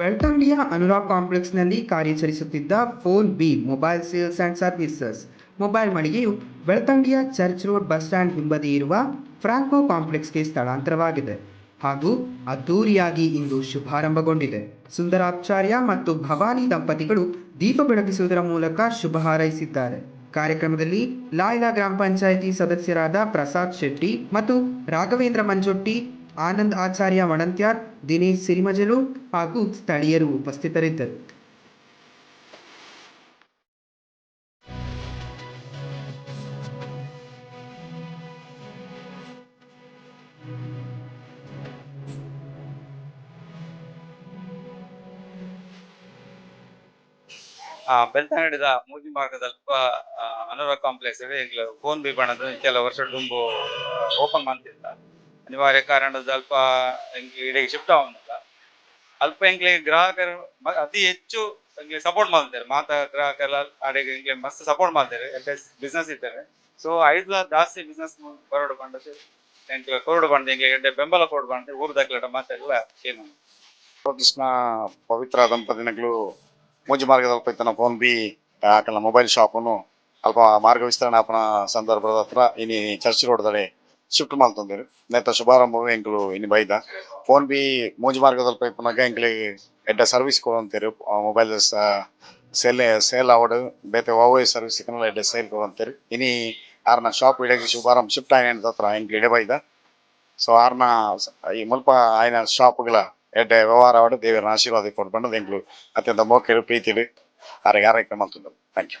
ಬೆಳ್ತಂಗಡಿಯ ಅನುರಾಗ್ ಕಾಂಪ್ಲೆಕ್ಸ್ನಲ್ಲಿ ಕಾರ್ಯಾಚರಿಸುತ್ತಿದ್ದ phone B mobile sales and services. Mobile ಮಳಿಗೆಯು ಬೆಳ್ತಂಗಡಿಯ church road bus stand ಹಿಂಬದಿ ಇರುವ ಫ್ರಾಂಕೋ ಕಾಂಪ್ಲೆಕ್ಸ್ಗೆ ಸ್ಥಳಾಂತರವಾಗಿದೆ. ಹಾಗೂ ಅದ್ದೂರಿಯಾಗಿ ಇಂದು ಶುಭಾರಂಭಗೊಂಡಿದೆ. ಸುಂದರಾಚಾರ್ಯ ಮತ್ತು ಭವಾನಿ ದಂಪತಿಗಳು ದೀಪ ಬೆಳಗಿಸುವುದರ ಮೂಲಕ ಶುಭ ಹಾರೈಸಿದ್ದಾರೆ. ಕಾರ್ಯಕ್ರಮದಲ್ಲಿ ಲಾಯ್ಲಾ ಗ್ರಾಮ ಪಂಚಾಯಿತಿ ಸದಸ್ಯರಾದ ಪ್ರಸಾದ್ ಶೆಟ್ಟಿ ಮತ್ತು ರಾಘವೇಂದ್ರ ಮಂಜೊಟ್ಟಿ ಆನಂದ್ ಆಚಾರ್ಯ ವಣಂತ್ಯಾರ್, ದಿನೇಶ್ ಸಿರಿಮಜಲು ಹಾಗೂ ಸ್ಥಳೀಯರು ಉಪಸ್ಥಿತರಿದ್ದರು. ಬೆಳ್ತಂಗಡಿದ ಮೂಜಿ ಮಾರ್ಗದ ಅಲ್ಪ ಅನುರ ಕಾಂಪ್ಲೆಕ್ಸ್ ಈಗ ಫೋನ್ ಬಿ ಬಣ್ಣದ ಕೆಲವು ವರ್ಷ ತುಂಬು ಓಪನ್ ಮಾಡ್ತಿದ್ದ. ಅನಿವಾರ್ಯ ಕಾರಣದ ಅಲ್ಪ ಇಡೀ ಶಿಫ್ಟ್ ಆಗುದಿಲ್ಲ ಅಲ್ಪ ಎಂಕ್ಲೆ ಗ್ರಾಹಕರು ಅತಿ ಹೆಚ್ಚು ಎಂಕ್ಲೆ ಸಪೋರ್ಟ್ ಮಾಡ್ತಾರೆ ಮಾತ ಗ್ರಾಹಕರ ಅಡಿಗೆ ಮಸ್ತ್ ಸಪೋರ್ಟ್ ಮಾಡ್ತಾರೆ ಬಿಸ್ನೆಸ್ ಇದ್ದಾರೆ. ಸೊ ಐದು ಜಾಸ್ತಿ ಬಿಸ್ನೆಸ್ ಕೊರಡು ಬಂದದ್ದು ಎಂಕ್ಲೆ ಕೊರಡು ಬಂದು ಎಂಕ್ಲೆ ಎಡ್ಡೆ ಬೆಂಬಲ ಕೊರಡು ಬಂದು ಊರು ದಾಖಲೆ ಮಾತೆಲ್ಲ ಏನು. ಕೃಷ್ಣ, ಪವಿತ್ರ ದಂಪತಿನಗಳು ಮೂಜಿ ಮಾರ್ಗದಲ್ಲಿ ಪೈತನ ಫೋನ್ ಬಿ ಆಕಲ ಮೊಬೈಲ್ ಶಾಪನ್ನು ಅಲ್ಪ ಮಾರ್ಗ ವಿಸ್ತರಣೆ ಆಪನ ಸಂದರ್ಭದ ಹತ್ರ, ಇನಿ ಚರ್ಚ್ ರೋಡ್ ದಡೆ ಶಿಫ್ಟ್ ಮಾಡ್ತಂದಿರು ನೆತ್ತ ಶುಭಾರಂಭವೇ ಎಂಕ್ಲು ಇನಿ ಬೈದ. ಫೋನ್ ಬಿ ಮೂಜಿ ಮಾರ್ಗದಲ್ಲಿ ಪೈಪನಾಗ ಎಂಕ್ಲಿಗೆ ಎಡ್ಡ ಸರ್ವಿಸ್ ಕೊಡಂತೀರಿ ಮೊಬೈಲ್ ಸೇಲ್ ಸೇಲ್ ಆವಡು. ಬೇತೆ ಓವೈ ಸರ್ವಿಸ್ ಸಿಕ್ಕನಲ್ಲ ಎಡ್ಡ ಸೇಲ್ ಕೊಡಂತೀರಿ ಇನಿ ಆರ್ನ ಶಾಪ್ ಇಡಕ್ಕೆ ಶುಭಾರಂಭ ಶಿಫ್ಟ್ ಆಯ್ನ ಹತ್ರ ಎಂಕ್ಲಿ ಇಡೆ ಬೈದ. ಸೊ ಆರ್ನ ಈ ಮುಲ್ಪ ಆಯ್ನ ಶಾಪ್ಗಳ ಎಡ್ಡೆ ವ್ಯವಹಾರ ಆವಡು ದೇವರ ಆಶೀರ್ವಾದ ಕೊಡ್ಬಂಡು ಎಂಕ್ಲು ಅತ್ಯಂತ ಮೋಕೆರು ಪ್ರೀತಿಡು ಆರಿಗೆ ಆರೈಕೆ ಮಾಡ್ತಿದ್ದರು ಥ್ಯಾಂಕ್ ಯು